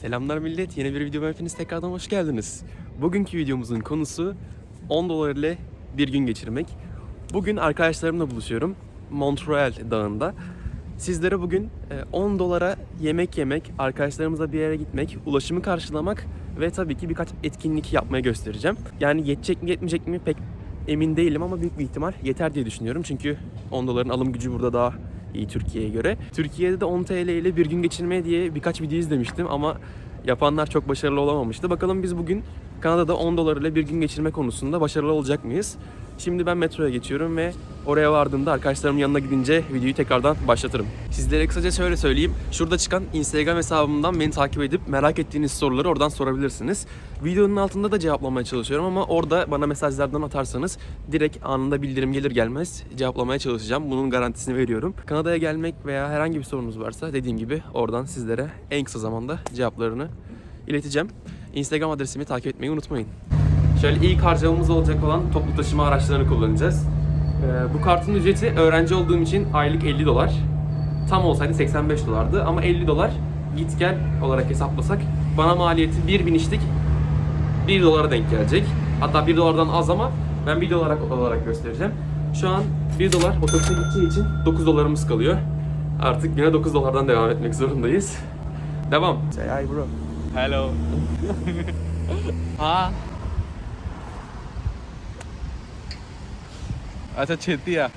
Selamlar millet. Yeni bir videoma hepiniz tekrardan hoş geldiniz. Bugünkü videomuzun konusu 10 dolar ile bir gün geçirmek. Bugün arkadaşlarımla buluşuyorum. Montreal dağında. Sizlere bugün e, 10 dolara yemek yemek, arkadaşlarımızla bir yere gitmek, ulaşımı karşılamak ve tabii ki birkaç etkinlik yapmaya göstereceğim. Yani yetecek mi yetmeyecek mi pek emin değilim ama büyük bir ihtimal yeter diye düşünüyorum. Çünkü 10 doların alım gücü burada daha iyi Türkiye'ye göre. Türkiye'de de 10 TL ile bir gün geçirme diye birkaç video izlemiştim ama yapanlar çok başarılı olamamıştı. Bakalım biz bugün Kanada'da 10 dolar ile bir gün geçirme konusunda başarılı olacak mıyız? Şimdi ben metroya geçiyorum ve oraya vardığımda arkadaşlarımın yanına gidince videoyu tekrardan başlatırım. Sizlere kısaca şöyle söyleyeyim. Şurada çıkan Instagram hesabımdan beni takip edip merak ettiğiniz soruları oradan sorabilirsiniz. Videonun altında da cevaplamaya çalışıyorum ama orada bana mesajlardan atarsanız direkt anında bildirim gelir gelmez cevaplamaya çalışacağım. Bunun garantisini veriyorum. Kanada'ya gelmek veya herhangi bir sorunuz varsa dediğim gibi oradan sizlere en kısa zamanda cevaplarını ileteceğim. Instagram adresimi takip etmeyi unutmayın. Şöyle ilk harcamamız olacak olan toplu taşıma araçlarını kullanacağız. Ee, bu kartın ücreti öğrenci olduğum için aylık 50 dolar. Tam olsaydı 85 dolardı ama 50 dolar git gel olarak hesaplasak bana maliyeti bir binişlik 1 dolara denk gelecek. Hatta 1 dolardan az ama ben 1 dolar olarak göstereceğim. Şu an 1 dolar otobüse gideceği için 9 dolarımız kalıyor. Artık yine 9 dolardan devam etmek zorundayız. Devam. Say hi bro. Hello. हाँ अच्छा छेती है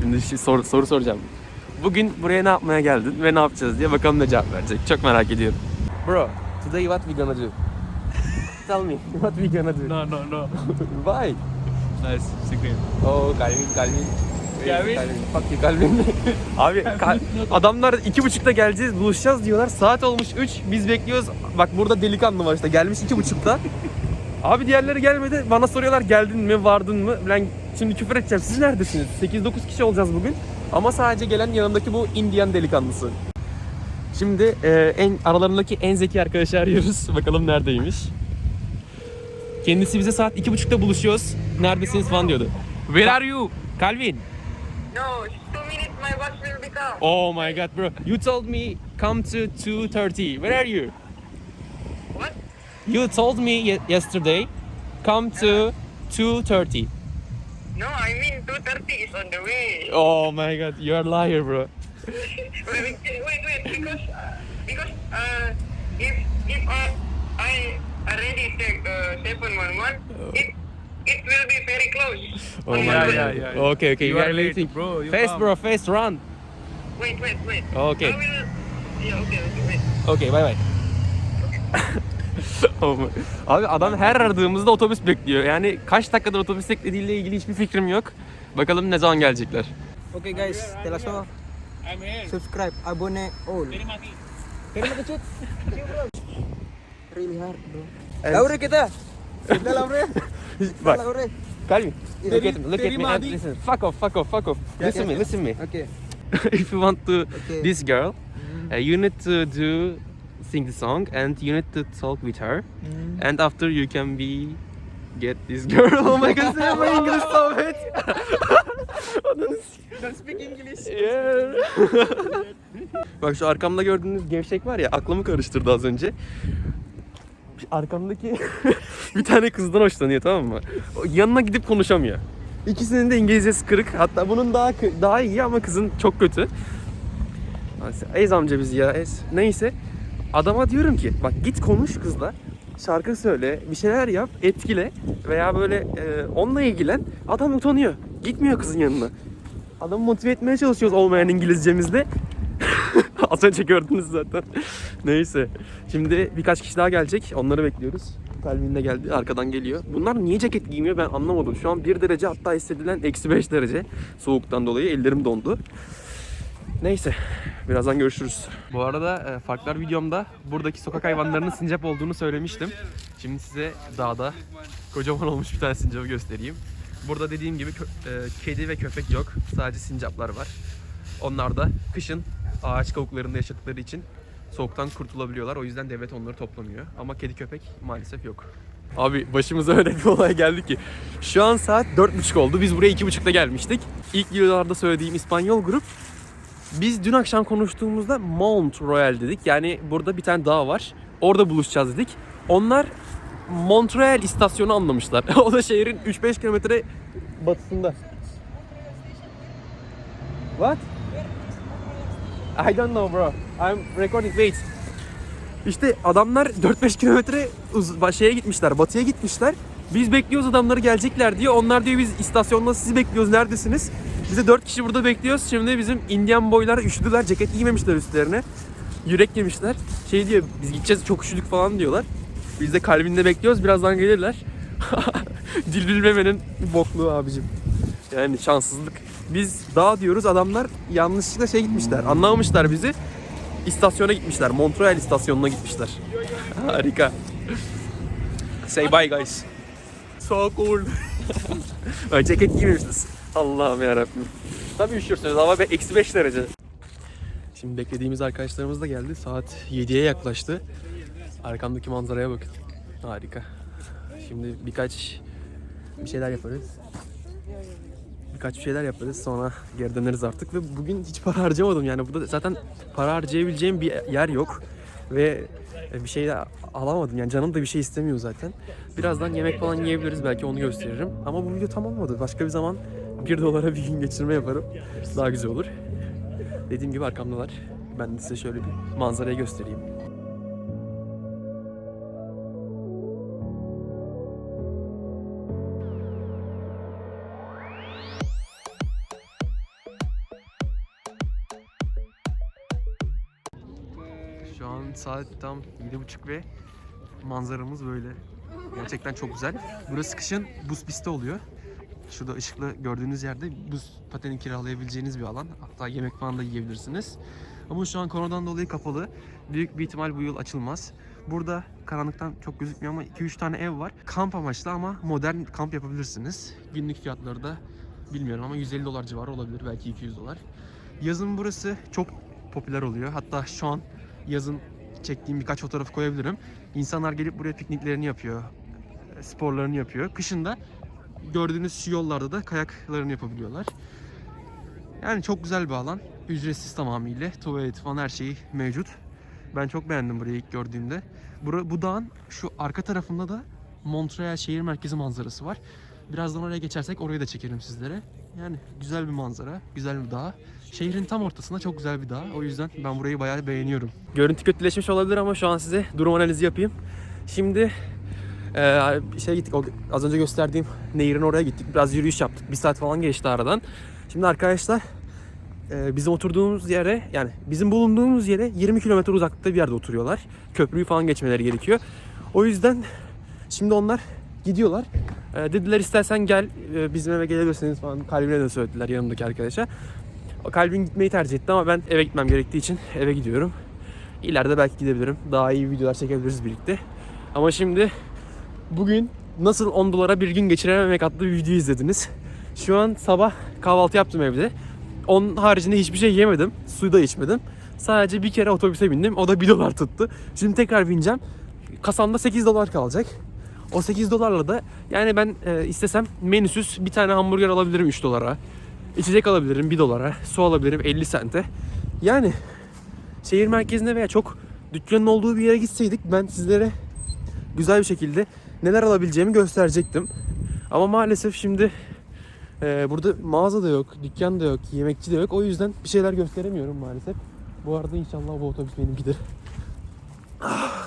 Şimdi şey soru, soru soracağım. Bugün buraya ne yapmaya geldin ve ne yapacağız diye bakalım ne cevap verecek. Çok merak ediyorum. Bro, today what we gonna do? Tell me, what we gonna do? no no no Why? nice secret Oh, Calvin, Calvin. Calvin? Fuck you, Calvin. Abi Kal- adamlar iki buçukta geleceğiz, buluşacağız diyorlar. Saat olmuş 3, biz bekliyoruz. Bak burada delikanlı var işte, gelmiş iki buçukta. Abi diğerleri gelmedi. Bana soruyorlar geldin mi, vardın mı? Ben şimdi küfür edeceğim. Siz neredesiniz? 8-9 kişi olacağız bugün. Ama sadece gelen yanımdaki bu Indian delikanlısı. Şimdi e, en aralarındaki en zeki arkadaşı arıyoruz. Bakalım neredeymiş. Kendisi bize saat iki buçukta buluşuyoruz. Neredesiniz falan diyordu. Where are you? Calvin. No, two minutes my bus will be come. Oh my god bro. You told me come to 2.30. Where are you? What? You told me ye- yesterday come to 2.30. No, I mean 2.30 is on the way. Oh my god, you're a liar bro. wait, wait, wait, because, uh, because, uh, if, if, uh, I already check, uh, 711, it, it will be very close. Oh my yeah, god. yeah, yeah. Okay, okay, You we are are late, waiting. bro, you Face come. bro, face run. Wait, wait, wait. Okay. I will, yeah, okay, okay, wait. Okay, bye bye. Oh my- Abi adam her aradığımızda otobüs bekliyor. Yani kaç dakikadır otobüs beklediğiyle ilgili hiçbir fikrim yok. Bakalım ne zaman gelecekler. Okay guys, all. I'm here Subscribe, abone all. Terima kasih. Really hard bro. Laure kita. Kita Laure. Bak. Laure. Calvin, look Teri- at me, look at me and listen. Fuck off, fuck off, fuck off. Listen me, listen me. Okay. if you want to this girl, uh, you need to do sing the song and you need to talk with her. Hmm. And after you can be get this girl. Oh my god, my English so bad. Don't speak English. Yeah. Bak şu arkamda gördüğünüz gevşek var ya aklımı karıştırdı az önce. Arkamdaki bir tane kızdan hoşlanıyor tamam mı? Yanına gidip konuşamıyor. İkisinin de İngilizcesi kırık. Hatta bunun daha daha iyi ama kızın çok kötü. Ez amca bizi ya ez. Neyse. Adama diyorum ki bak git konuş kızla. Şarkı söyle, bir şeyler yap, etkile veya böyle e, onunla ilgilen. Adam utanıyor. Gitmiyor kızın yanına. Adamı motive etmeye çalışıyoruz olmayan İngilizcemizle. Az önce gördünüz zaten. Neyse. Şimdi birkaç kişi daha gelecek. Onları bekliyoruz. Calvin de geldi. Arkadan geliyor. Bunlar niye ceket giymiyor ben anlamadım. Şu an 1 derece hatta hissedilen eksi 5 derece. Soğuktan dolayı ellerim dondu. Neyse. Birazdan görüşürüz. Bu arada e, farklar videomda buradaki sokak hayvanlarının sincap olduğunu söylemiştim. Şimdi size dağda kocaman olmuş bir tane sincapı göstereyim. Burada dediğim gibi e, kedi ve köpek yok. Sadece sincaplar var. Onlar da kışın ağaç kavuklarında yaşadıkları için soğuktan kurtulabiliyorlar. O yüzden devlet onları toplamıyor. Ama kedi köpek maalesef yok. Abi başımıza öyle bir olay geldi ki. Şu an saat 4.30 oldu. Biz buraya 2.30'da gelmiştik. İlk videolarda söylediğim İspanyol grup Biz dün akşam konuştuğumuzda Mount Royal dedik. Yani burada bir tane dağ var. Orada buluşacağız dedik. Onlar Montreal istasyonu anlamışlar. o da şehrin 3-5 kilometre batısında. What? I don't know bro. I'm recording. Wait. İşte adamlar 4-5 kilometre uz- şeye gitmişler, batıya gitmişler. Biz bekliyoruz adamları gelecekler diye. Onlar diyor biz istasyonda sizi bekliyoruz neredesiniz? Bize 4 kişi burada bekliyoruz. Şimdi bizim Indian boylar üşüdüler. Ceket giymemişler üstlerine. Yürek yemişler. Şey diyor biz gideceğiz çok üşüdük falan diyorlar. Biz de kalbinde bekliyoruz. Birazdan gelirler. Dil bilmemenin bokluğu abicim. Yani şanssızlık. Biz dağ diyoruz adamlar yanlışlıkla şey gitmişler. Anlamamışlar bizi. İstasyona gitmişler. Montreal istasyonuna gitmişler. Harika. Say bye guys. So cool. Ceket giymemişsiniz. Allah'ım yarabbim. Tabii üşürsünüz. Hava be- eksi 5 derece. Şimdi beklediğimiz arkadaşlarımız da geldi. Saat 7'ye yaklaştı. Arkamdaki manzaraya bakın. Harika. Şimdi birkaç bir şeyler yaparız. Birkaç bir şeyler yaparız sonra geri döneriz artık ve bugün hiç para harcamadım yani burada zaten para harcayabileceğim bir yer yok ve bir şey de alamadım yani canım da bir şey istemiyor zaten. Birazdan yemek falan yiyebiliriz belki onu gösteririm ama bu video tam olmadı. Başka bir zaman 1 dolara bir gün geçirme yaparım. Daha güzel olur. Dediğim gibi arkamdalar. Ben de size şöyle bir manzarayı göstereyim. An saat tam 7.30 ve manzaramız böyle. Gerçekten çok güzel. Burası kışın buz pisti oluyor. Şurada ışıklı gördüğünüz yerde buz pateni kiralayabileceğiniz bir alan. Hatta yemek falan da yiyebilirsiniz. Ama şu an koronadan dolayı kapalı. Büyük bir ihtimal bu yıl açılmaz. Burada karanlıktan çok gözükmüyor ama 2-3 tane ev var. Kamp amaçlı ama modern kamp yapabilirsiniz. Günlük fiyatları da bilmiyorum ama 150 dolar civarı olabilir. Belki 200 dolar. Yazın burası çok popüler oluyor. Hatta şu an yazın çektiğim birkaç fotoğrafı koyabilirim. İnsanlar gelip buraya pikniklerini yapıyor. Sporlarını yapıyor. Kışın da gördüğünüz yollarda da kayaklarını yapabiliyorlar. Yani çok güzel bir alan. Ücretsiz tamamıyla. Tuvalet falan her şeyi mevcut. Ben çok beğendim burayı ilk gördüğümde. Bura, bu dağın şu arka tarafında da Montreal şehir merkezi manzarası var. Birazdan oraya geçersek orayı da çekerim sizlere. Yani güzel bir manzara, güzel bir dağ. Şehrin tam ortasında çok güzel bir dağ. O yüzden ben burayı bayağı beğeniyorum. Görüntü kötüleşmiş olabilir ama şu an size durum analizi yapayım. Şimdi ee, şey gittik, az önce gösterdiğim nehirin oraya gittik. Biraz yürüyüş yaptık. Bir saat falan geçti aradan. Şimdi arkadaşlar e, bizim oturduğumuz yere yani bizim bulunduğumuz yere 20 kilometre uzaklıkta bir yerde oturuyorlar. Köprüyü falan geçmeleri gerekiyor. O yüzden şimdi onlar gidiyorlar. E, dediler istersen gel e, bizim eve gelebilirsiniz falan. Kalbine de söylediler yanımdaki arkadaşa. O kalbin gitmeyi tercih etti ama ben eve gitmem gerektiği için eve gidiyorum. İleride belki gidebilirim. Daha iyi videolar çekebiliriz birlikte. Ama şimdi Bugün nasıl 10 dolara bir gün geçirememek adlı bir video izlediniz. Şu an sabah kahvaltı yaptım evde. Onun haricinde hiçbir şey yemedim. Suyu da içmedim. Sadece bir kere otobüse bindim. O da 1 dolar tuttu. Şimdi tekrar bineceğim. Kasamda 8 dolar kalacak. O 8 dolarla da yani ben e, istesem menüsüz bir tane hamburger alabilirim 3 dolara. İçecek alabilirim 1 dolara. Su alabilirim 50 sente. Yani şehir merkezine veya çok dükkanın olduğu bir yere gitseydik ben sizlere güzel bir şekilde neler alabileceğimi gösterecektim. Ama maalesef şimdi e, burada mağaza da yok, dükkan da yok, yemekçi de yok. O yüzden bir şeyler gösteremiyorum maalesef. Bu arada inşallah bu otobüs benimkidir. Ah.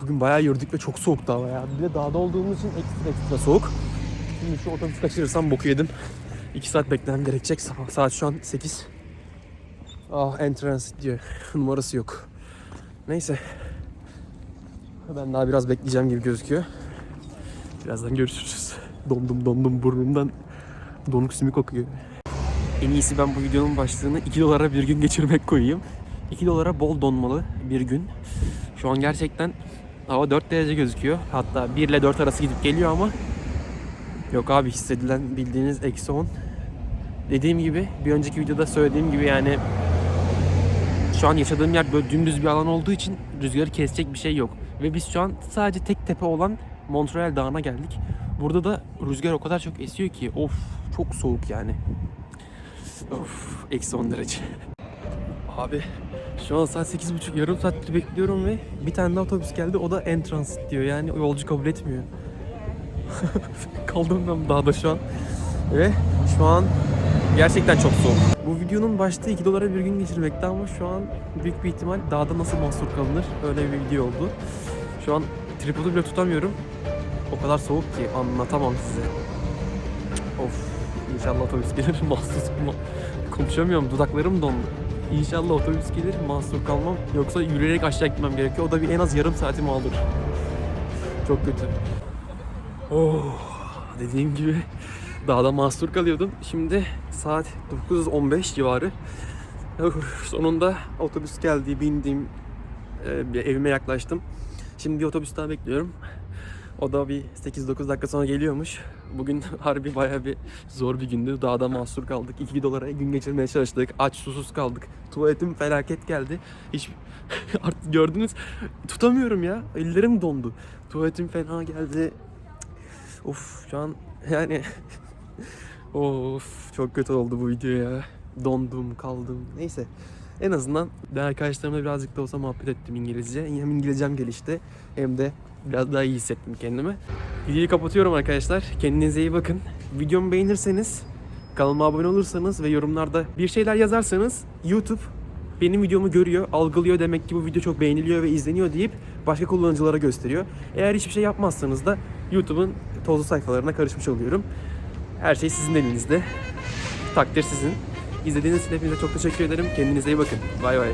Bugün bayağı yürüdük ve çok soğuktu hava ya. Bir de dağda olduğumuz için ekstra ekstra soğuk. Şimdi şu otobüs kaçırırsam boku yedim. 2 saat beklemem gerekecek. Sa- Saat şu an 8. Ah entrance diyor. Numarası yok. Neyse. Ben daha biraz bekleyeceğim gibi gözüküyor. Birazdan görüşürüz. Dondum dondum burnumdan donuk sümük kokuyor. En iyisi ben bu videonun başlığını 2 dolara bir gün geçirmek koyayım. 2 dolara bol donmalı bir gün. Şu an gerçekten hava 4 derece gözüküyor. Hatta 1 ile 4 arası gidip geliyor ama yok abi hissedilen bildiğiniz eksi 10. Dediğim gibi bir önceki videoda söylediğim gibi yani şu an yaşadığım yer böyle dümdüz bir alan olduğu için rüzgarı kesecek bir şey yok. Ve biz şu an sadece tek tepe olan Montreal Dağı'na geldik. Burada da rüzgar o kadar çok esiyor ki of çok soğuk yani. Of eksi 10 derece. Abi şu an saat 8.30 yarım saattir bekliyorum ve bir tane daha otobüs geldi o da en transit diyor yani yolcu kabul etmiyor. Kaldım ben dağda şu an. Ve şu an gerçekten çok soğuk. Bu videonun başta 2 dolara bir gün geçirmekte ama şu an büyük bir ihtimal dağda nasıl mahsur kalınır öyle bir video oldu. Şu an tripodu bile tutamıyorum. O kadar soğuk ki anlatamam size. Of inşallah otobüs gelir mahsus konuşamıyorum dudaklarım dondu. İnşallah otobüs gelir mahsur kalmam yoksa yürüyerek aşağı gitmem gerekiyor. O da bir en az yarım saatimi alır. Çok kötü. Oh, dediğim gibi dağda mahsur kalıyordum. Şimdi saat 9.15 civarı. Sonunda otobüs geldi, bindim, e, bir evime yaklaştım. Şimdi bir otobüs daha bekliyorum. O da bir 8-9 dakika sonra geliyormuş. Bugün harbi bayağı bir zor bir gündü. Dağda mahsur kaldık. 2 dolara gün geçirmeye çalıştık. Aç susuz kaldık. Tuvaletim felaket geldi. Hiç artık gördünüz tutamıyorum ya. Ellerim dondu. Tuvaletim fena geldi. Of şu an yani of çok kötü oldu bu video ya. Dondum, kaldım. Neyse. En azından ben arkadaşlarımla birazcık da olsa muhabbet ettim İngilizce. Hem İngilizcem gelişti hem de biraz daha iyi hissettim kendimi. Videoyu kapatıyorum arkadaşlar. Kendinize iyi bakın. Videomu beğenirseniz, kanalıma abone olursanız ve yorumlarda bir şeyler yazarsanız YouTube benim videomu görüyor, algılıyor demek ki bu video çok beğeniliyor ve izleniyor deyip başka kullanıcılara gösteriyor. Eğer hiçbir şey yapmazsanız da YouTube'un tozlu sayfalarına karışmış oluyorum. Her şey sizin elinizde. Takdir sizin. İzlediğiniz için hepinize çok teşekkür ederim. Kendinize iyi bakın. Bay bay.